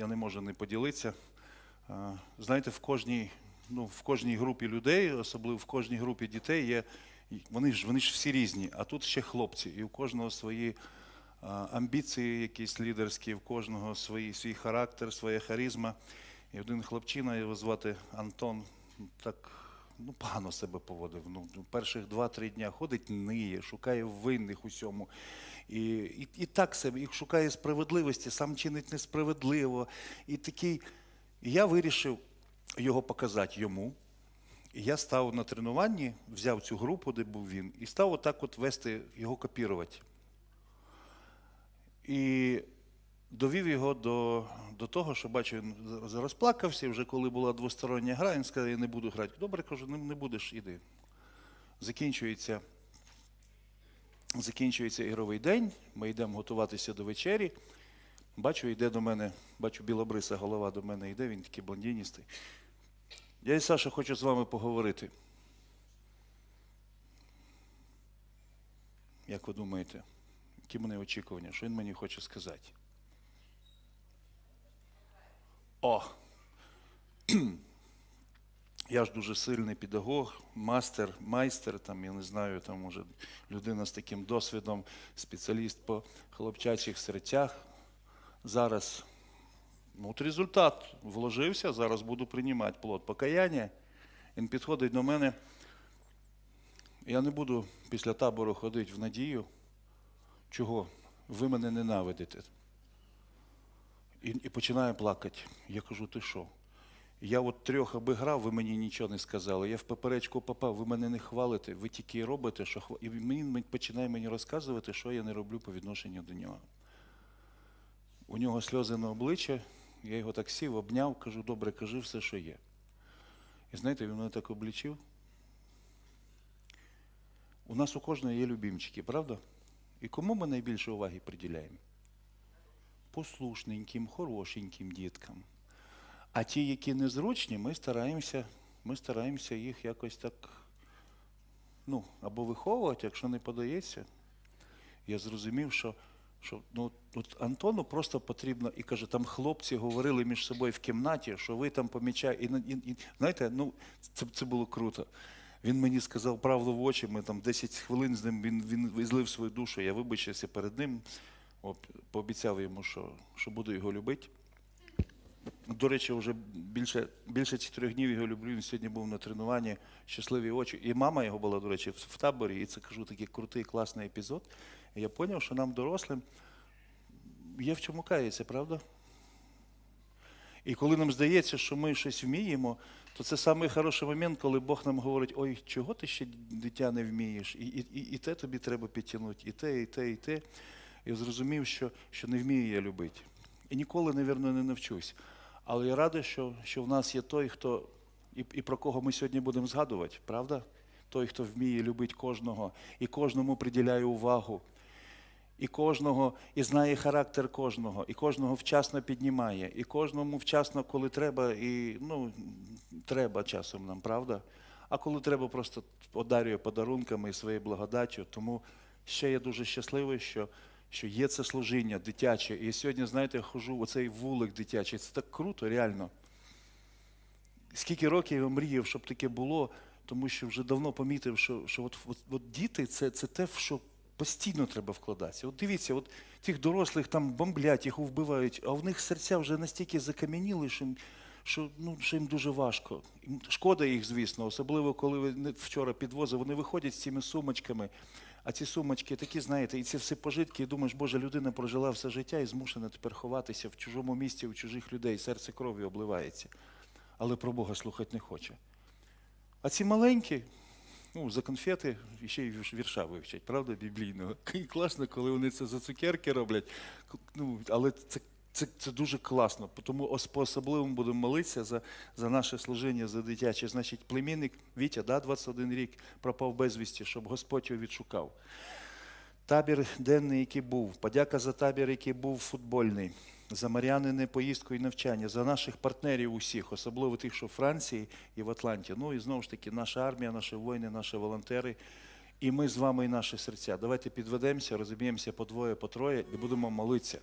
я не можу не поділитися. Е, Знаєте, в кожній, ну, в кожній групі людей, особливо в кожній групі дітей, є, вони ж, вони ж всі різні, а тут ще хлопці, і у кожного свої амбіції, якісь лідерські, в кожного свої, свій характер, своя харизма. І один хлопчина, його звати Антон, так ну, погано себе поводив. Ну, перших два-три дня ходить, ниє, шукає винних усьому. І, і, і так себе, і шукає справедливості, сам чинить несправедливо. І такий. Я вирішив його показати йому. Я став на тренуванні, взяв цю групу, де був він, і став отак от вести, його копірувати. І довів його до, до того, що бачу, він розплакався, вже коли була двостороння гра, він сказав, я не буду грати. Добре, кажу, не будеш, іди. Закінчується, закінчується ігровий день, ми йдемо готуватися до вечері. Бачу, йде до мене, бачу, білобриса голова до мене йде, він такий блондиністий. Я і Саша хочу з вами поговорити. Як ви думаєте, які мене очікування? Що він мені хоче сказати? О! Я ж дуже сильний педагог, мастер, майстер, там, я не знаю, там, може, людина з таким досвідом, спеціаліст по хлопчачих серцях. Зараз ну, от результат вложився, зараз буду приймати плод покаяння. Він підходить до мене. Я не буду після табору ходити в надію. Чого? Ви мене ненавидите. І, і починає плакати. Я кажу, ти що? Я от трьох обіграв, ви мені нічого не сказали. Я в поперечку попав, ви мене не хвалите, ви тільки робите, що хва... І він починає мені розказувати, що я не роблю по відношенню до нього. У нього сльози на обличчя, я його так сів, обняв, кажу, добре, кажи все, що є. І знаєте, він мене так облічив. У нас у кожного є любімчики, правда? І кому ми найбільше уваги приділяємо? Послушненьким, хорошеньким діткам. А ті, які незручні, ми стараємося, ми стараємося їх якось так ну, або виховувати, якщо не подається. Я зрозумів, що, що ну, от Антону просто потрібно, і каже, там хлопці говорили між собою в кімнаті, що ви там помічаєте. І, і, і, знаєте, ну, це, це було круто. Він мені сказав правду в очі, ми там 10 хвилин з ним, він, він визлив свою душу, я вибачився перед ним, пообіцяв йому, що, що буду його любити. До речі, вже більше, більше чотирьох днів його люблю. Він сьогодні був на тренуванні, щасливі очі. І мама його була, до речі, в, таборі, і це кажу такий крутий, класний епізод. І я зрозумів, що нам, дорослим, є в чому кається, правда? І коли нам здається, що ми щось вміємо, то це самий хороший момент, коли Бог нам говорить, ой, чого ти ще дитя не вмієш? І, і, і, і те тобі треба підтягнути, і те, і те, і те. Я зрозумів, що, що не вмію я любити. І ніколи, напевно, не навчусь. Але я радий, що, що в нас є той, хто і, і про кого ми сьогодні будемо згадувати, правда? Той, хто вміє любити кожного і кожному приділяє увагу, і кожного, і знає характер кожного, і кожного вчасно піднімає, і кожному вчасно, коли треба, і ну, треба часом нам, правда? А коли треба, просто одарює подарунками і своєю благодаттю. Тому ще я дуже щасливий, що, що є це служіння дитяче. І сьогодні, знаєте, я хожу в оцей вулик дитячий. Це так круто, реально. Скільки років я мріяв, щоб таке було, тому що вже давно помітив, що, що от, от, от діти це, це те, в що постійно треба вкладатися. От дивіться, от тих дорослих там бомблять, їх вбивають, а в них серця вже настільки закам'яніли, що, їм- що, ну, що їм дуже важко. Шкода їх, звісно, особливо коли вчора підвозив, вони виходять з цими сумочками. А ці сумочки такі, знаєте, і ці всі пожитки, і думаєш, Боже, людина прожила все життя і змушена тепер ховатися в чужому місті, у чужих людей, серце кров'ю обливається. Але про Бога слухати не хоче. А ці маленькі, ну, за конфети ще й вірша вивчать, правда, біблійного. І класно, коли вони це за цукерки роблять. Ну, але це, це, це дуже класно. Тому ос- по-особливому будемо молитися за, за наше служіння, за дитяче. Значить, племінник Вітя, да, 21 рік, пропав безвісті, щоб Господь його відшукав. Табір денний, який був, подяка за табір, який був футбольний, за Мар'янини поїздку і навчання, за наших партнерів усіх, особливо тих, що в Франції і в Атланті. Ну і знову ж таки, наша армія, наші воїни, наші волонтери. І ми з вами і наші серця. Давайте підведемося, розіб'ємося по двоє, по троє і будемо молитися.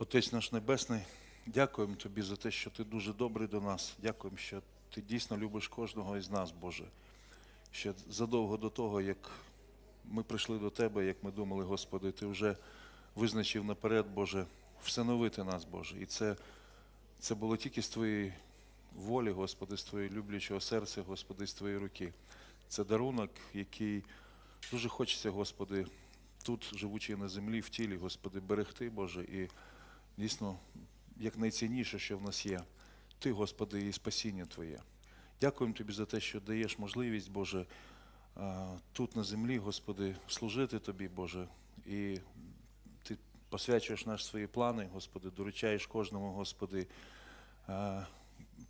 Отець наш Небесний, дякуємо Тобі за те, що Ти дуже добрий до нас. Дякуємо, що Ти дійсно любиш кожного із нас, Боже. Ще задовго до того, як ми прийшли до Тебе, як ми думали, Господи, Ти вже визначив наперед, Боже, встановити нас, Боже. І це, це було тільки з Твоєї волі, Господи, з Твоєї люблячого серця, Господи, з Твоєї руки. Це дарунок, який дуже хочеться, Господи, тут, живучи на землі, в тілі, Господи, берегти, Боже, і дійсно, як найцінніше, що в нас є. Ти, Господи, і спасіння Твоє. Дякуємо Тобі за те, що даєш можливість, Боже, тут на землі, Господи, служити Тобі, Боже, і Ти посвячуєш наші свої плани, Господи, доручаєш кожному, Господи,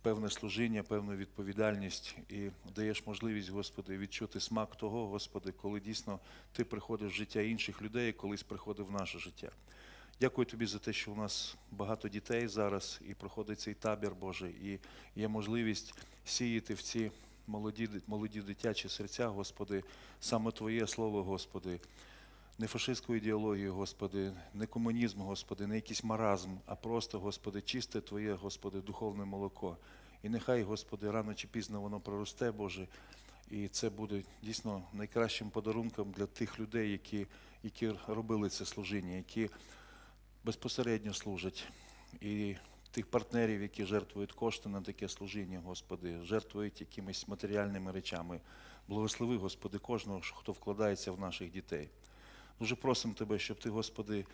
певне служіння, певну відповідальність і даєш можливість, Господи, відчути смак того, Господи, коли дійсно Ти приходиш в життя інших людей, колись приходив в наше життя. Дякую тобі за те, що у нас багато дітей зараз і проходить цей табір Божий, і є можливість сіяти в ці молоді, молоді дитячі серця, Господи, саме Твоє Слово, Господи, не фашистську ідеологію, Господи, не комунізм, Господи, не якийсь маразм, а просто, Господи, чисте Твоє, Господи, духовне молоко. І нехай, Господи, рано чи пізно воно проросте, Боже, і це буде дійсно найкращим подарунком для тих людей, які, які робили це служіння, які безпосередньо служать. І тих партнерів, які жертвують кошти на таке служіння, Господи, жертвують якимись матеріальними речами. Благослови, Господи, кожного, хто вкладається в наших дітей. Дуже просимо Тебе, щоб Ти, Господи,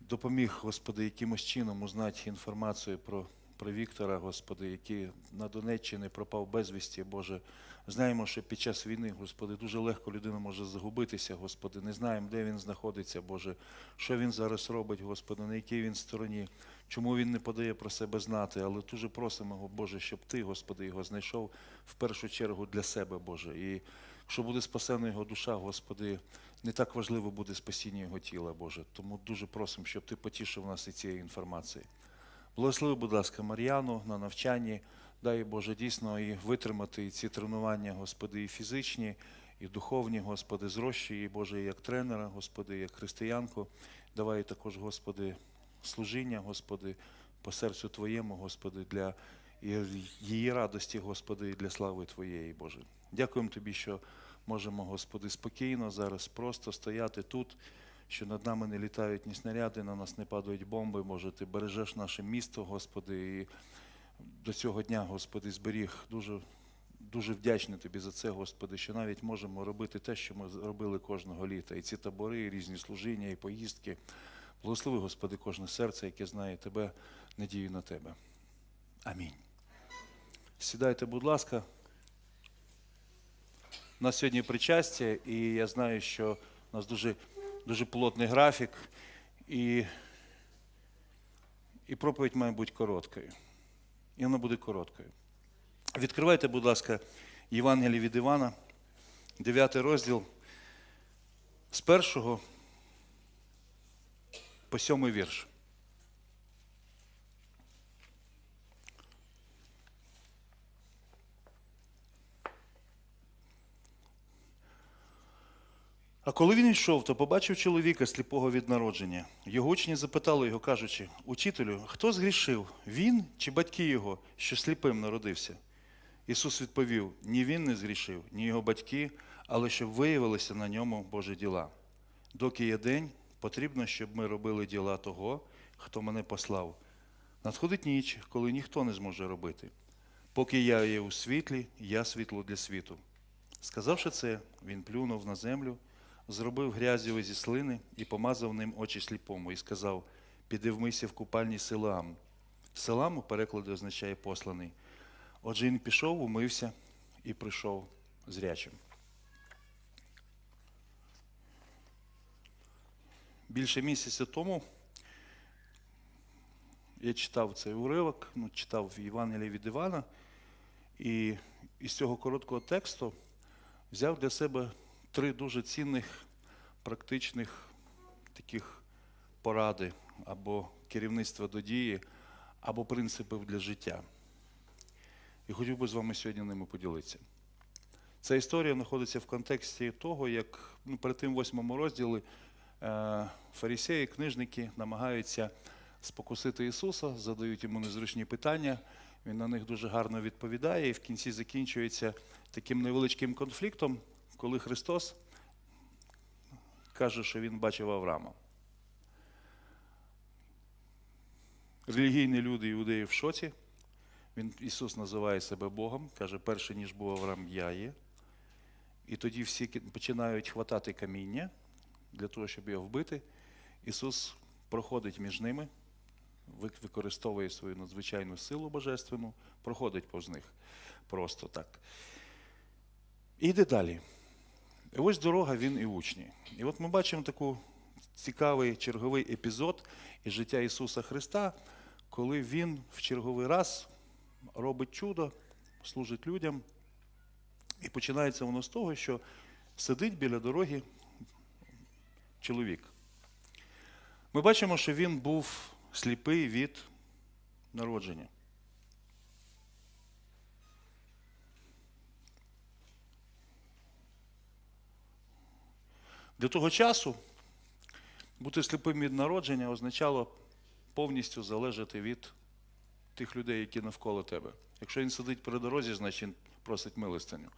допоміг, Господи, якимось чином узнати інформацію про, про Віктора, Господи, який на Донеччині пропав безвісті, Боже. Знаємо, що під час війни, Господи, дуже легко людина може загубитися, Господи. Не знаємо, де він знаходиться, Боже, що він зараз робить, Господи, на якій він стороні, чому він не подає про себе знати. Але дуже просимо, Боже, щоб Ти, Господи, його знайшов в першу чергу для себе, Боже. І якщо буде спасена його душа, Господи, не так важливо буде спасіння його тіла, Боже. Тому дуже просимо, щоб Ти потішив нас і цією інформацією. Благослови, будь ласка, Мар'яну на навчанні. Дай Боже дійсно і витримати ці тренування, Господи, і фізичні, і духовні, Господи, зрощуй її, Боже, як тренера, Господи, як християнку. Давай також, Господи, служіння, Господи, по серцю Твоєму, Господи, для її радості, Господи, і для слави Твоєї, Боже. Дякуємо Тобі, що можемо, Господи, спокійно зараз просто стояти тут, що над нами не літають ні снаряди, на нас не падають бомби, Боже, Ти бережеш наше місто, Господи, і до цього дня, Господи, зберіг. Дуже, дуже вдячний Тобі за це, Господи, що навіть можемо робити те, що ми робили кожного літа. І ці табори, і різні служіння, і поїздки. Благослови, Господи, кожне серце, яке знає Тебе, надію на Тебе. Амінь. Сідайте, будь ласка. У нас сьогодні причастя, і я знаю, що нас дуже, дуже плотний графік, і, і проповідь має бути короткою. І вона буде короткою. Відкривайте, будь ласка, Євангеліє від Івана, 9 розділ з першого по сьомий вірш. А коли він йшов, то побачив чоловіка сліпого від народження. Його учні запитали його, кажучи, учителю, хто згрішив, він чи батьки його, що сліпим народився? Ісус відповів: ні він не згрішив, ні його батьки, але щоб виявилися на ньому Божі діла. Доки є день, потрібно, щоб ми робили діла того, хто мене послав. Надходить ніч, коли ніхто не зможе робити. Поки я є у світлі, я світло для світу. Сказавши це, він плюнув на землю, зробив грязю зі слини і помазав ним очі сліпому, і сказав: Піди вмийся в купальні Силаам. Силам у перекладі означає посланий. Отже, він пішов, умився і прийшов зрячим. Більше місяця тому я читав цей уривок, ну, читав Євангелія від Івана, і із цього короткого тексту взяв для себе три дуже цінних, практичних таких поради або керівництва до дії, або принципів для життя. І хотів би з вами сьогодні ними поділитися. Ця історія знаходиться в контексті того, як ну, перед тим восьмому розділі е, фарисеї, книжники намагаються спокусити Ісуса, задають йому незручні питання. Він на них дуже гарно відповідає, і в кінці закінчується таким невеличким конфліктом, коли Христос каже, що він бачив Авраама. Релігійні люди іудеї в шоці. Він, Ісус називає себе Богом, каже, перше, ніж був Авраам, я є. І тоді всі починають хватати каміння для того, щоб його вбити. Ісус проходить між ними, використовує свою надзвичайну силу божественну, проходить повз них просто так. І йде далі. І ось дорога, він і учні. І от ми бачимо таку цікавий черговий епізод із життя Ісуса Христа, коли Він в черговий раз робить чудо, служить людям. І починається воно з того, що сидить біля дороги чоловік. Ми бачимо, що він був сліпий від народження. До того часу бути сліпим від народження означало повністю залежати від тих людей, які навколо тебе. Якщо він сидить при дорозі, значить він просить милостиню.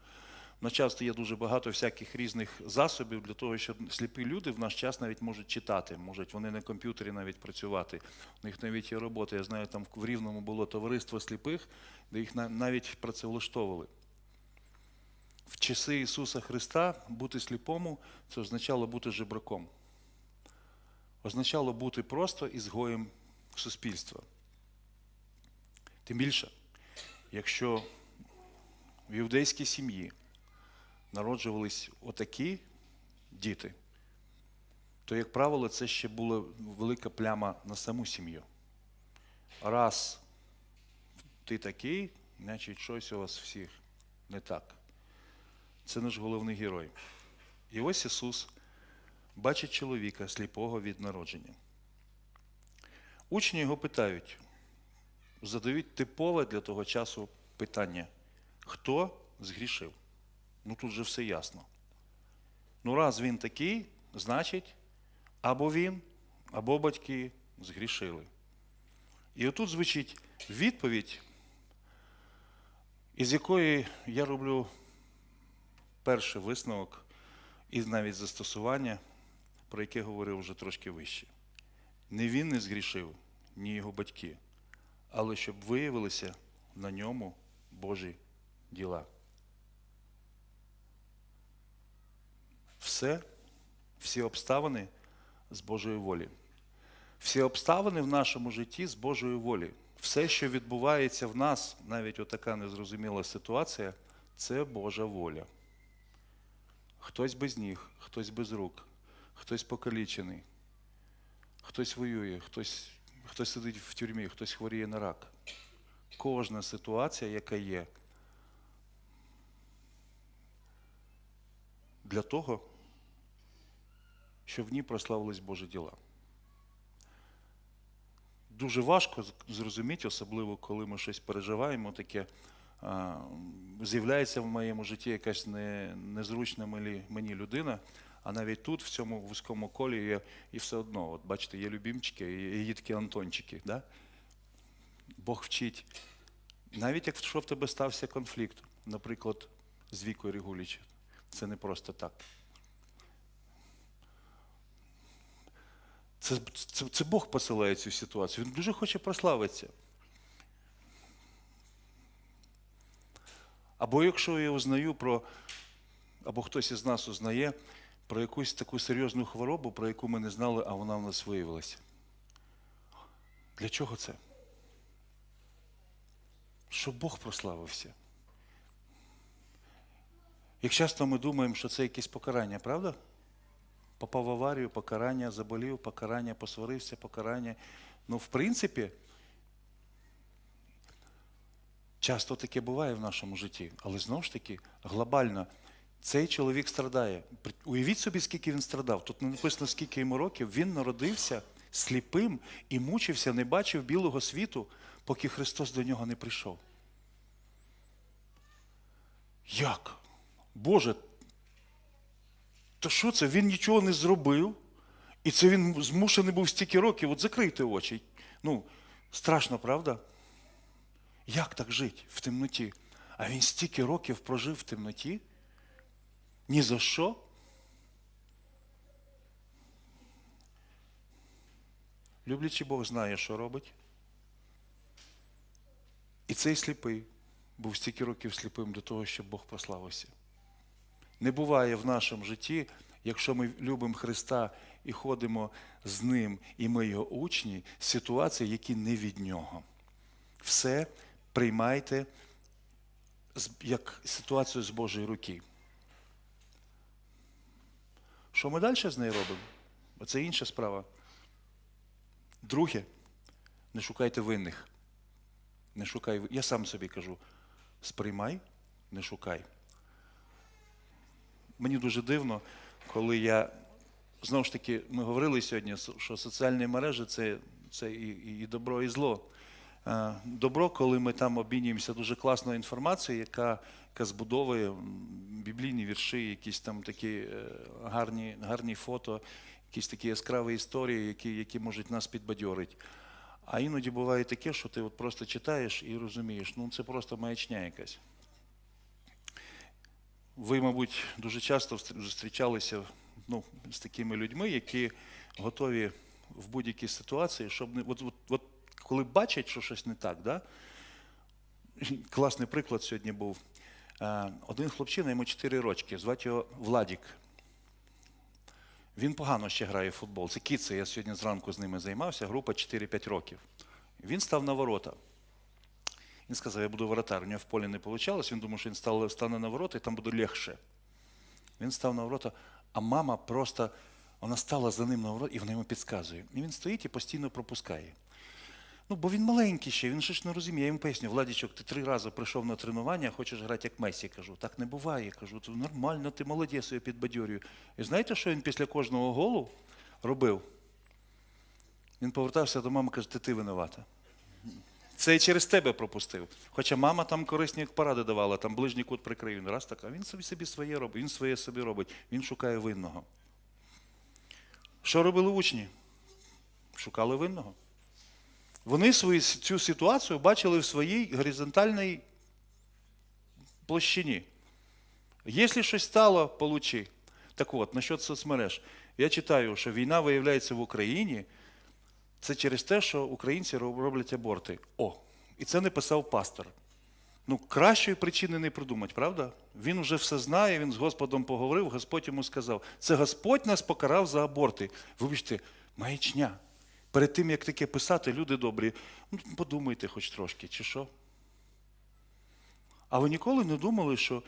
На часто є дуже багато всяких різних засобів для того, щоб сліпі люди в наш час навіть можуть читати, можуть вони на комп'ютері навіть працювати. У них навіть є робота. Я знаю, там в Рівному було товариство сліпих, де їх навіть працевлаштовували. В часи Ісуса Христа бути сліпому це означало бути жебраком. Означало бути просто ізгоєм суспільства. Тим більше, якщо в іудейській сім'ї народжувались отакі діти, то, як правило, це ще була велика пляма на саму сім'ю. Раз ти такий, значить щось у вас всіх не так. Це наш головний герой. І ось Ісус бачить чоловіка сліпого від народження. Учні його питають, задають типове для того часу питання: хто згрішив? Ну тут же все ясно. Ну, раз він такий, значить, або він, або батьки згрішили. І отут звучить відповідь, із якої я роблю перший висновок і навіть застосування, про яке говорив вже трошки вище. Не він не згрішив, ні його батьки, але щоб виявилися на ньому Божі діла. Все, всі обставини з Божої волі. Всі обставини в нашому житті з Божої волі. Все, що відбувається в нас, навіть отака незрозуміла ситуація, це Божа воля. Хтось без ніг, хтось без рук, хтось покалічений, хтось воює, хтось, хтось сидить в тюрмі, хтось хворіє на рак. Кожна ситуація, яка є, для того, щоб в ній прославились Божі діла. Дуже важко зрозуміти, особливо коли ми щось переживаємо, таке з'являється в моєму житті якась не, незручна мені, людина, а навіть тут, в цьому вузькому колі, є, і все одно, от бачите, є любімчики, і є такі Антончики. Да? Бог вчить. Навіть якщо в тебе стався конфлікт, наприклад, з Вікою Регуліч, це не просто так. Це, це, це Бог посилає цю ситуацію. Він дуже хоче прославитися. Або якщо я узнаю про, або хтось із нас узнає про якусь таку серйозну хворобу, про яку ми не знали, а вона в нас виявилася. Для чого це? Щоб Бог прославився. Як часто ми думаємо, що це якесь покарання, правда? Попав в аварію, покарання, заболів, покарання, посварився, покарання. Ну, в принципі, часто таке буває в нашому житті, але знову ж таки, глобально, цей чоловік страдає. Уявіть собі, скільки він страдав. Тут не написано, скільки йому років. Він народився сліпим і мучився, не бачив білого світу, поки Христос до нього не прийшов. Як? Боже, то що це? Він нічого не зробив, і це він змушений був стільки років. От закрийте очі. Ну, страшно, правда? Як так жити в темноті? А він стільки років прожив в темноті? Ні за що? Люблячий Бог знає, що робить. І цей сліпий був стільки років сліпим для того, щоб Бог прославився. Не буває в нашому житті, якщо ми любимо Христа і ходимо з Ним, і ми його учні, ситуації, які не від Нього. Все приймайте як ситуацію з Божої руки. Що ми далі з нею робимо? Це інша справа. Друге, не шукайте винних. Не шукай. Я сам собі кажу: сприймай, не шукай. Мені дуже дивно, коли я знову ж таки, ми говорили сьогодні, що соціальні мережі це, це і, і добро, і зло. Е, Добро, коли ми там обмінюємося дуже класною інформацією, яка, яка збудовує біблійні вірші, якісь там такі е, гарні, гарні фото, якісь такі яскраві історії, які, які можуть нас підбадьорити. А іноді буває таке, що ти от просто читаєш і розумієш, ну це просто маячня якась. Ви, мабуть, дуже часто зустрічалися ну, з такими людьми, які готові в будь-якій ситуації, щоб не. От, от, от коли бачать, що щось не так, да? класний приклад сьогодні був. Е, Один хлопчина, йому 4 рочки, звати його Владік. Він погано ще грає в футбол. Це кіци, я сьогодні зранку з ними займався, група 4-5 років. Він став на ворота. Він сказав, я буду воротар. У нього в полі не вийшло, він думав, що він став- стане на ворота і там буде легше. Він став на ворота, а мама просто вона стала за ним на ворота і вона йому підказує. І він стоїть і постійно пропускає. Ну, бо він маленький ще, він ж не розуміє. Я йому поясню, Владічок, ти три рази прийшов на тренування, хочеш грати як Месі. Кажу, так не буває. Кажу, то нормально, ти молодець, я підбадьорюю. І знаєте, що він після кожного голу робив? Він повертався до мами каже, ти ти винувата. Це і через тебе пропустив. Хоча мама там корисні поради давала, там ближній кут прикрив. Він раз так, а він собі собі своє робить, він своє собі робить, він шукає винного. Що робили учні? Шукали винного. Вони свою, цю ситуацію бачили в своїй горизонтальній площині. Якщо щось стало, получи. Так от, насчет соцмереж. Я читаю, що війна виявляється в Україні. Це через те, що українці роблять аборти. О, і це не писав пастор. Ну, кращої причини не придумати, правда? Він вже все знає, він з Господом поговорив, Господь йому сказав: це Господь нас покарав за аборти. Вибачте, маячня. Перед тим, як таке писати, люди добрі, ну подумайте хоч трошки, чи що? А ви ніколи не думали, що,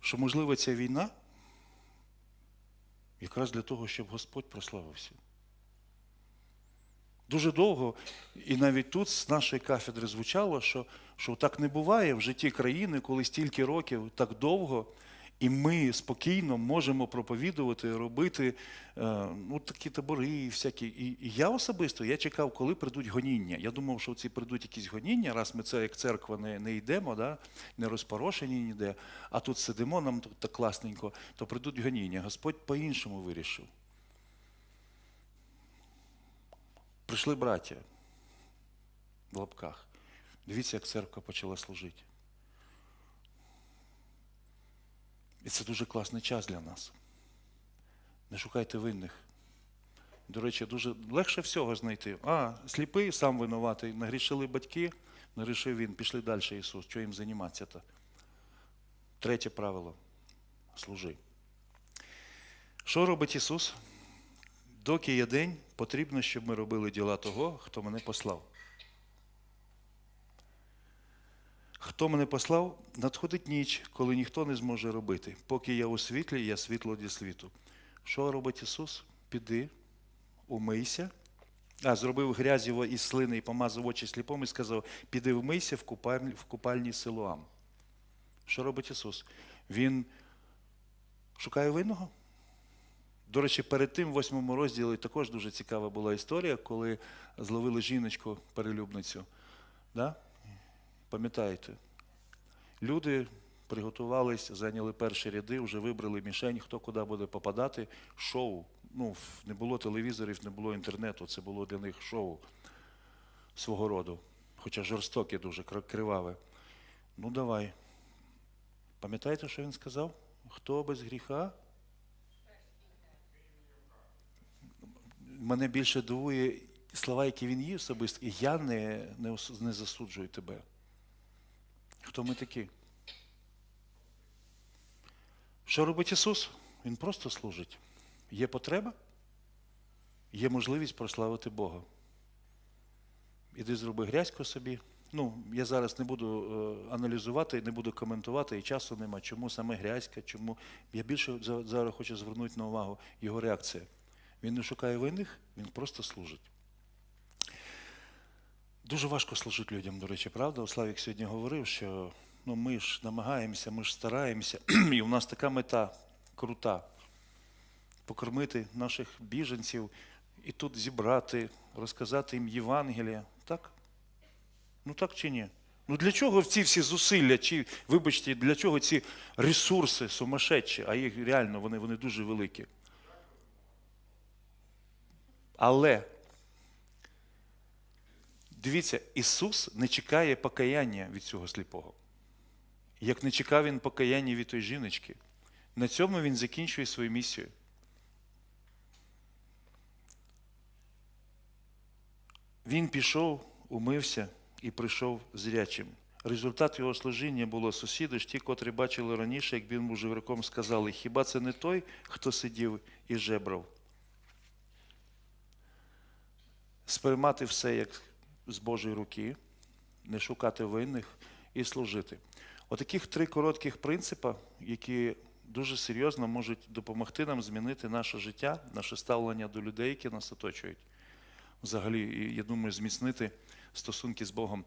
що можливо ця війна якраз для того, щоб Господь прославився? Дуже довго, і навіть тут з нашої кафедри звучало, що, що так не буває в житті країни, коли стільки років так довго, і ми спокійно можемо проповідувати, робити е, ну, такі табори всякі. І я особисто я чекав, коли прийдуть гоніння. Я думав, що ці прийдуть якісь гоніння, раз ми це як церква не, не йдемо, да? не розпорошені ніде, а тут сидимо, нам тут так класненько, то прийдуть гоніння. Господь по-іншому вирішив. Прийшли браття в лапках. Дивіться, як церква почала служити. І це дуже класний час для нас. Не шукайте винних. До речі, дуже легше всього знайти. А, сліпий, сам винуватий, нагрішили батьки, нагрішив він, пішли далі Ісус. Що їм займатися-то? Третє правило служи. Що робить Ісус? Доки є день, потрібно, щоб ми робили діла того, хто мене послав. Хто мене послав, надходить ніч, коли ніхто не зможе робити. Поки я у світлі, я світло для світу. Що робить Ісус? Піди, умийся. А, зробив грязь його із слини і помазав очі сліпому і сказав: піди вмийся в купальні, в купальні Силуам. Що робить Ісус? Він шукає винного. До речі, перед тим, в восьмому розділі, також дуже цікава була історія, коли зловили жіночку перелюбницю. Да? Пам'ятаєте? Люди приготувались, зайняли перші ряди, вже вибрали мішень, хто куди буде попадати. Шоу. Ну, не було телевізорів, не було інтернету, це було для них шоу. свого роду, хоча жорстоке дуже, криваве. Ну давай. Пам'ятаєте, що він сказав? Хто без гріха? Мене більше дивує слова, які він їв особисто, я не, не, не засуджую тебе. Хто ми такі? Що робить Ісус? Він просто служить. Є потреба, є можливість прославити Бога. Іди зроби грязько собі. Ну, я зараз не буду е, аналізувати, не буду коментувати, і часу нема. Чому саме грязька, чому. Я більше зараз хочу звернути на увагу його реакція. Він не шукає винних, він просто служить. Дуже важко служити людям, до речі, правда? Славік сьогодні говорив, що ну, ми ж намагаємося, ми ж стараємося, і у нас така мета крута покормити наших біженців і тут зібрати, розказати їм Євангелія. Так? Ну так чи ні? Ну для чого ці всі зусилля, чи, вибачте, для чого ці ресурси сумасшедші, а їх реально вони, вони дуже великі. Але дивіться, Ісус не чекає покаяння від цього сліпого. Як не чекав він покаяння від тої жіночки. На цьому він закінчує свою місію. Він пішов, умився і прийшов зрячим. Результат його служіння було сусіди ж ті, котрі бачили раніше, як він був живраком, сказали, хіба це не той, хто сидів і жебрав? Сприймати все як з Божої руки, не шукати винних і служити. Отаких три коротких принципи, які дуже серйозно можуть допомогти нам змінити наше життя, наше ставлення до людей, які нас оточують. Взагалі, я думаю, зміцнити стосунки з Богом.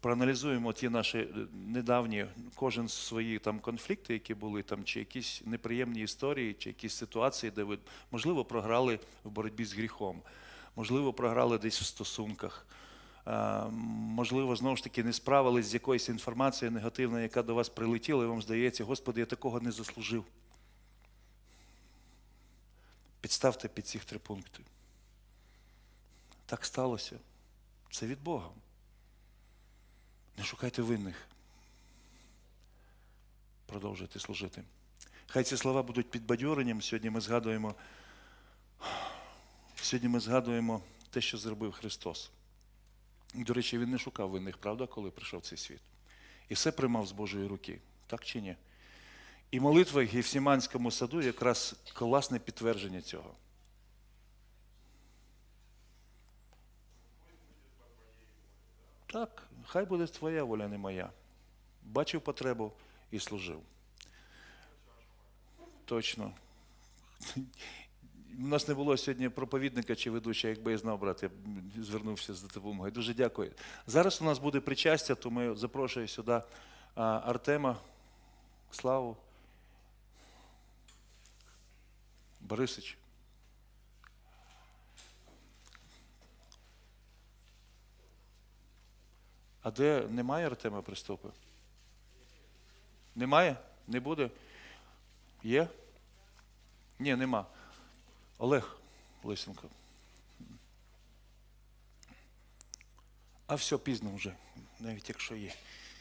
Проаналізуємо ті наші е, недавні, кожен свої там конфлікти, які були, там, чи якісь неприємні історії, чи якісь ситуації, де ви, можливо, програли в боротьбі з гріхом, можливо, програли десь в стосунках. Е, Можливо, знову ж таки не справились з якоюсь інформацією негативною, яка до вас прилетіла, і вам здається, Господи, я такого не заслужив. Підставте під ці три пункти. Так сталося. Це від Бога. Не шукайте винних. Продовжуйте служити. Хай ці слова будуть підбадьоренням. Сьогодні ми згадуємо. Сьогодні ми згадуємо те, що зробив Христос. До речі, Він не шукав винних, правда, коли прийшов цей світ. І все приймав з Божої руки, так чи ні? І молитва в Гефсіманському саду якраз класне підтвердження цього. Так, хай буде твоя воля, не моя. Бачив потребу і служив. Точно. У нас не було сьогодні проповідника чи ведуча, якби я знав, брат, я б звернувся з допомогою. Дуже дякую. Зараз у нас буде причастя, то ми запрошуємо сюди Артема, Славу, Борисич. А де немає Артема Приступи? Немає? Не буде? Є? Ні, нема. Олег Лисенко. А все пізно вже, навіть якщо є.